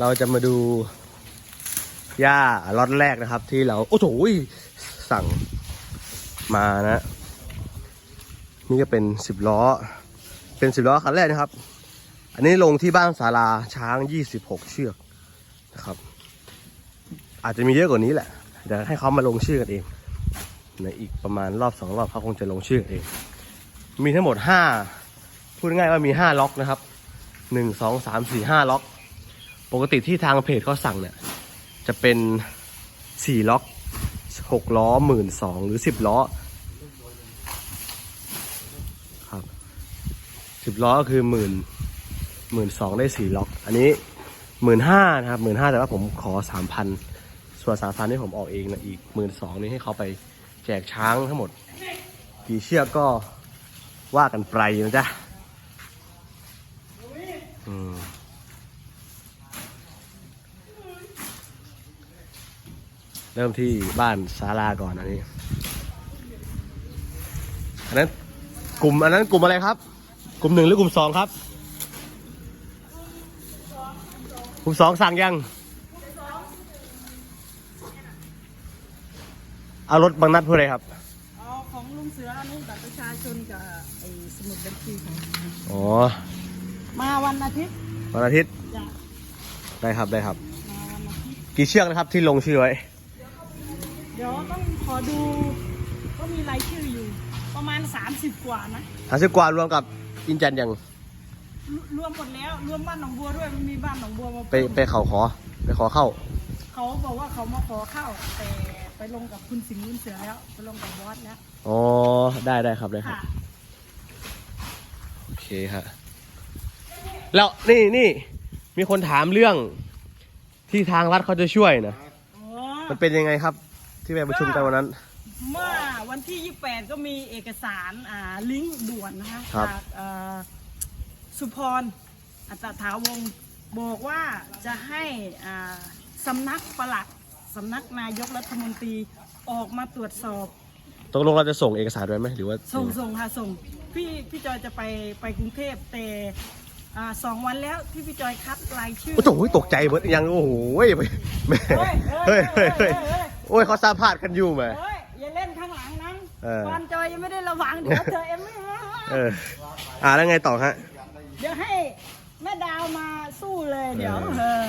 เราจะมาดูหญ้าล็อตแรกนะครับ ที่เราโอ้โหสั่งมานะ นี่ก็เป็นสิบล้อ เป็นสิบล้อคันแรกนะครับ อันนี้ลงที่บ้านศาลาช้างยี่สิบหกเชือกนะครับ อาจจะมีเยอะกว่านี้แหละเดี๋ยวให้เขามาลงชื่อกันเองในอีกประมาณรอบสองรอบเขาคงจะลงชื่อกันเอง มีทั้งหมดห้าพูดง่ายว่ามีห้าล็อกนะครับหนึ่งสองสามสี่ห้าล็อก ปกติที่ทางเพจเขาสั่งเนี่ย จะเป็นสี่ล็อกหกล้อหมื่นสองหรือสิบล้อครับสิบล้อก็คือหมื่นหมื่นสองได้สี่ล็อก อันนี้หมื่นห้านะครับหมื่นห้าแต่ว่าผมขอสามพันส่วนสามพันที่ผมออกเองนะอีกหมื่นสองนี้ให้เขาไปแจกช้างทั้งหมด กี่เชือกก็ว่ากันไปนะจ๊ะอืม เริ่มที่บ้านศาลาก่อนอันนี้ อันนั้นกลุ่มอันนั้นกลุ่มอะไรครับ กลุ่มหนึ่งหรือกลุ่มสองครับ กลุ่มสองสั่งยัง เอารถบางนัดเพื่ออะไรครับ เอาของลุงเสืออันนี้บัตรประชาชนกับไอ้สมุดบัญชีของอ๋อ มาวันอาทิตย์วันอาทิตย์จะได้ครับได้ครับ มาวันอาทิตย์ กี่เชือกนะครับที่ลงชื่อไว้ เดี๋ยวต้องขอดูก็มีรายชื่ออยู่ ประมาณ 30 กว่านะหาสิบกว่ารวมกับอินจันยังรรวมหมดแล้วรวมบ้านหนองบัวด้วยมันมีบ้านหนองบัวมาไปไปเขาขอไปขอเข้า เขาบอกว่าเขามาขอเข้า แต่ไปลงกับคุณสิงห์ลุงเสือแล้วไปลงกับบอสแล้วอ๋อ ได้ได้ครับได้ครับ ค่ะโอเคฮะแล้วนี่นี่มีคนถามเรื่องที่ทางรัฐเขาจะช่วยนะอ๋อมันเป็นยังไงครับ ที่ไปประชุมกันวันนั้น เมื่อวันที่ 28 ก็มีเอกสารอ่าลิงก์ด่วนนะคะครับ จากเอ่อสุพรอัตถาวงศ์บอกว่าจะให้อ่าสำนักปลัดสำนักนายกรัฐมนตรีออกมาตรวจสอบ ตกลงเราจะส่งเอกสารด้วยไหมหรือว่า ส่งส่งค่ะส่งพี่พี่จอยจะไปไปกรุงเทพแต่อ่าสองวันแล้วที่พี่จอยคัดรายชื่อ โอ้โหตกใจเหมือนยังโอ้โหแม่เฮ้ยเฮ้เฮ้ยยเฮ้เฮ้ยยเฮ้ยเฮ้ย โอ้ยเขาสัมภาษณ์กันอยู่ไหมเฮ้ยอย่าเล่นข้างหลังนั้นเออตอนจอยยังไม่ได้ระวังเดี๋ยวเจอเอ็มไม่มาเออ อ่าแล้วไงต่อฮะ เดี๋ยวให้แม่ดาวมาสู้เลยเดี๋ยวเออ เออ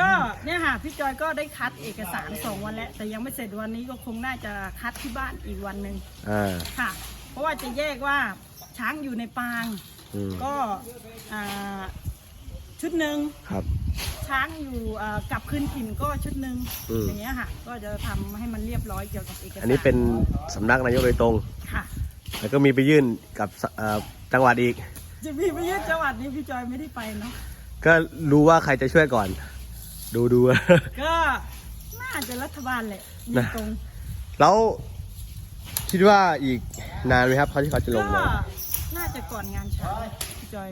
ก็เนี่ยค่ะพี่จอยก็ได้คัดเอกสารสองวันแล้วแต่ยังไม่เสร็จวันนี้ก็คงน่าจะคัดที่บ้านอีกวันหนึ่งอ่าค่ะ เพราะว่าจะแยกว่าช้างอยู่ในปาง อืมก็อ่าชุดหนึ่งครับ ช้างอยู่อ่ากลับคืนถิ่นก็ชุดหนึ่งอืม อย่างเงี้ยค่ะ ก็จะทำให้มันเรียบร้อยเกี่ยวกับเอกสารอันนี้เป็นสำนักนายกโดยตรง ค่ะ แล้วก็มีไปยื่นกับสเอ่อจังหวัดอีก จะมีไปเยืดจังหวัดนี้พี่จอยไม่ได้ไปเนาะก็รู้ว่าใครจะช่วยก่อน ดูดู ก็น่าจะรัฐบาลแหละมีนะ ตรง แล้วคิดว่าอีกนานไหมครับเขาที่เขาจะลก็งมาน่าจะก่อนงานช้างพี่จอย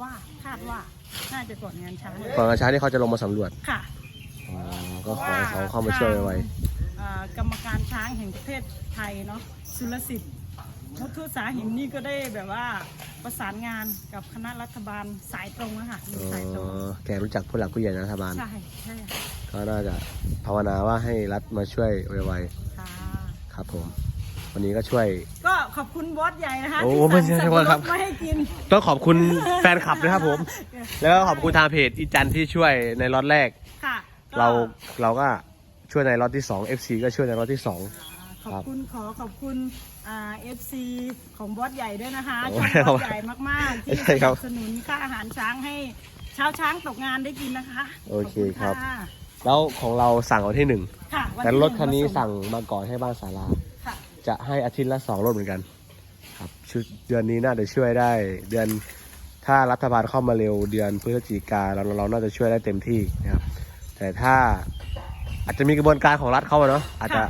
ว่าคาดว่า น่าจะก่อนงานช้างก่อนกระช้าที่เขาจะลงมาสำรวจค่ะอ๋อก็ขอให้เขาเข้ามาช่วยไว้อ่ากรรมการช้างแห่งประเทศไทยเนาะสุรสิทธิ์มุทุสาหินนี่ก็ได้แบบว่าประสานงานกับคณะรัฐบาลสายตรงอะค่ะมีอ๋อสายตรงแกรู้จักผู้หลักผู้ใหญ่ในรัฐบาล ใช่ใช่ค่ะก็น่าจะภาวนาว่าให้รัฐมาช่วยไวค่ะๆครับผม วันนี้ก็ช่วย ก็ ขอบคุณบอสใหญ่นะคะโอ้ที่ไม่ใช่สั่งว่าครับสับปะดมาให้กิน ต้องขอบคุณแฟนคลับนะครับผม แล้วก็ขอบคุณทางเพจอีจันที่ช่วยในล็อตแรก ค่ะก็เราเราก็ช่วยในล็อตที่ 2 FC ก็ช่วยในล็อตที่ 2 ขอบคุณขอขอบคุณอ่าเอฟซีของบอสใหญ่ด้วยนะคะโอ้ช่องบอสใหญ่มากๆ ที่ใช่สครันับบสนุนค่าอาหารช้างให้ชาวช้างตกงานได้กินนะคะโอเคขณครับะแล้วของเราสั่งวันที่หนึ่งค่ะวันแต่ที่รถคันนี้หงสั่งมาก่อนให้บ้านศาลาค่ะ จะให้อาทิตย์ละสองรถเหมือนกันครับชุดเดือนนี้น่าจะช่วยได้ เดือนถ้ารัฐบาลเข้ามาเร็วเดือนพฤศจิกาเราเราน่าจะช่วยได้เต็มที่นะครับ แต่ถ้าอาจจะมีกระบวนการของรัฐเข้ามาเนาะอาจจะ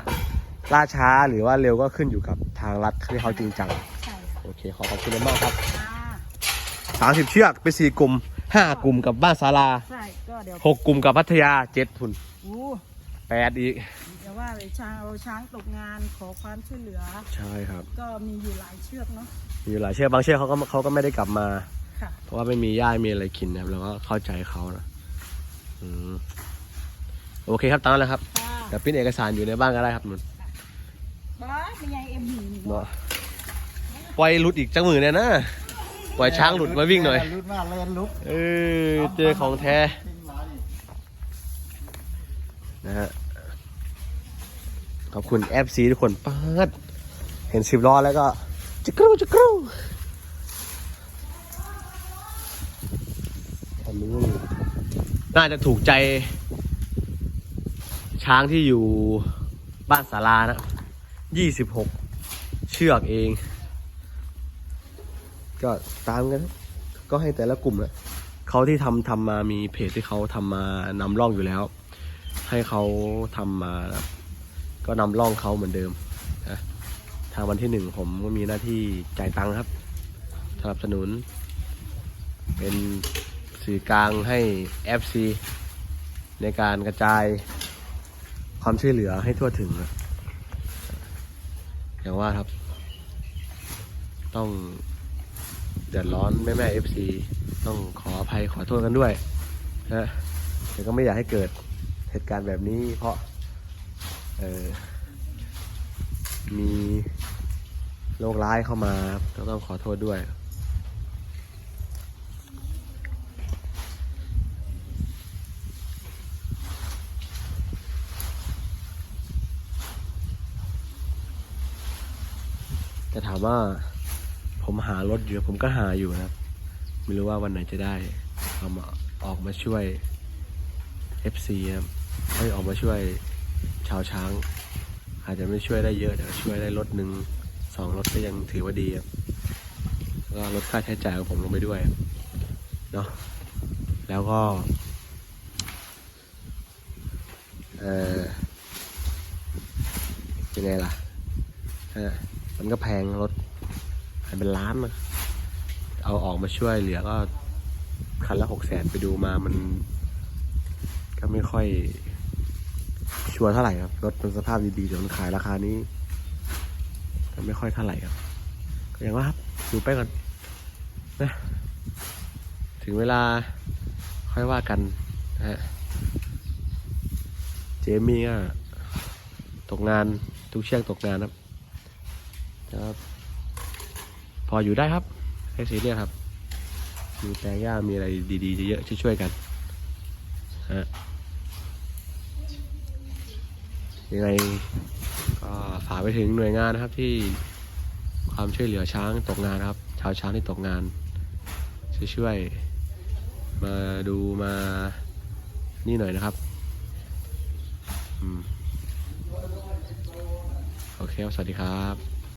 ล่าช้าหรือว่าเร็วก็ขึ้นอยู่กับทางรัฐที่เขาจริงจังใช่โอเคขอขอบคุณมากครับค่ะสามสิบเชือกเป็นสี่กลุ่มห้ากลุ่มกับบ้านศาลาใช่ก็เดี๋ยวหกกลุ่มกับพัทยาเจ็ดทุนอู้แปดอีก เดี๋ยวว่าเลยช้างเราช้างตกงานขอความช่วยเหลือ ใช่ครับ ก็มีอยู่หลายเชือกเนาะมีหลายเชือกบางเชือกเขาก็เขาก็ไม่ได้กลับมา ค่ะเพราะว่าไม่มีหญ้าไม่มีอะไรกินนะครับเราก็เข้าใจเขานะอืมโอเคครับตามนั้นแหละครับค่ะเดี๋ยวปริ้นเอกสารอยู่ในบ้านก็ได้ครับนุ่นบ้าเป็นไงเอ็มหืนเนาะปล่อยหลุดอีกจังมือเนี่ยนะปล่อยช้างหลุดมาวิ่งหน่อย ลุดมาเล่นลุกเออเจอของแท้ขึ้นมาดินะฮะ ขอบคุณ FC ทุกคนปาดเห็นสิบล้อแล้วก็จิกรูจิกรูอันนี้น่าจะถูกใจ ช้างที่อยู่บ้านสารานะยี่สิบหกเชือกเอง ก็ตามกัน ก็ให้แต่ละกลุ่มนะเขาที่ทำทำมามีเพจที่เขาทำมานำร่องอยู่แล้ว ให้เขาทำมานะ ก็นำร่องเขาเหมือนเดิมนะทางวันที่หนึ่งผมก็มีหน้าที่จ่ายตังค์ครับสนับสนุน เป็นสื่อกลางให้ FC ในการกระจายความช่วยเหลือให้ทั่วถึง อย่างว่าครับ ต้องเดือดร้อนแม่แม่ FC ต้องขออภัยขอโทษกันด้วยนะแต่ก็ไม่อยากให้เกิดเหตุการณ์แบบนี้เพราะ เออมีโรคร้ายเข้ามาก็ต้องขอโทษด้วย แต่ถามว่าผมหารถอยู่ผมก็หาอยู่นะครับไม่รู้ว่าวันไหนจะได้เอามาออกมาช่วย FC ครับให้ออกมาช่วย ชาวช้าง อาจจะไม่ช่วยได้เยอะแต่ช่วยได้รถหนึ่งสองรถก็ยังถือว่าดีครับก็ลดค่าใช้จ่ายของผมลงไปด้วยเนาะแล้วก็เออยังไงล่ะมันก็แพงรถคันเป็นล้านนะเอาออกมาช่วยเหลือก็คันละหกแสนไปดูมามัน ก็ไม่ค่อย ชัวร์เท่าไหร่ครับรถมันสภาพดีๆเดี๋ยวมันขายราคานี้ก็ไม่ค่อยเท่าไหร่ครับก็อย่างว่าครับดูไปก่อนนะถึงเวลาค่อยว่ากันนะฮะเจมี่ก็ตกงานทุกเชือกตกงานครับครับ พออยู่ได้ครับให้ซีเรียสครับ มีแปลงหญ้ามีอะไรดีๆเยอะๆช่วยๆกันฮะ ยังไงก็ฝากไปถึงหน่วยงานนะครับที่ความช่วยเหลือช้างตกงานนะครับ ชาวช้างที่ตกงาน ช่วยๆมาดูมานี่หน่อยนะครับอืมโอเคครับสวัสดีครับ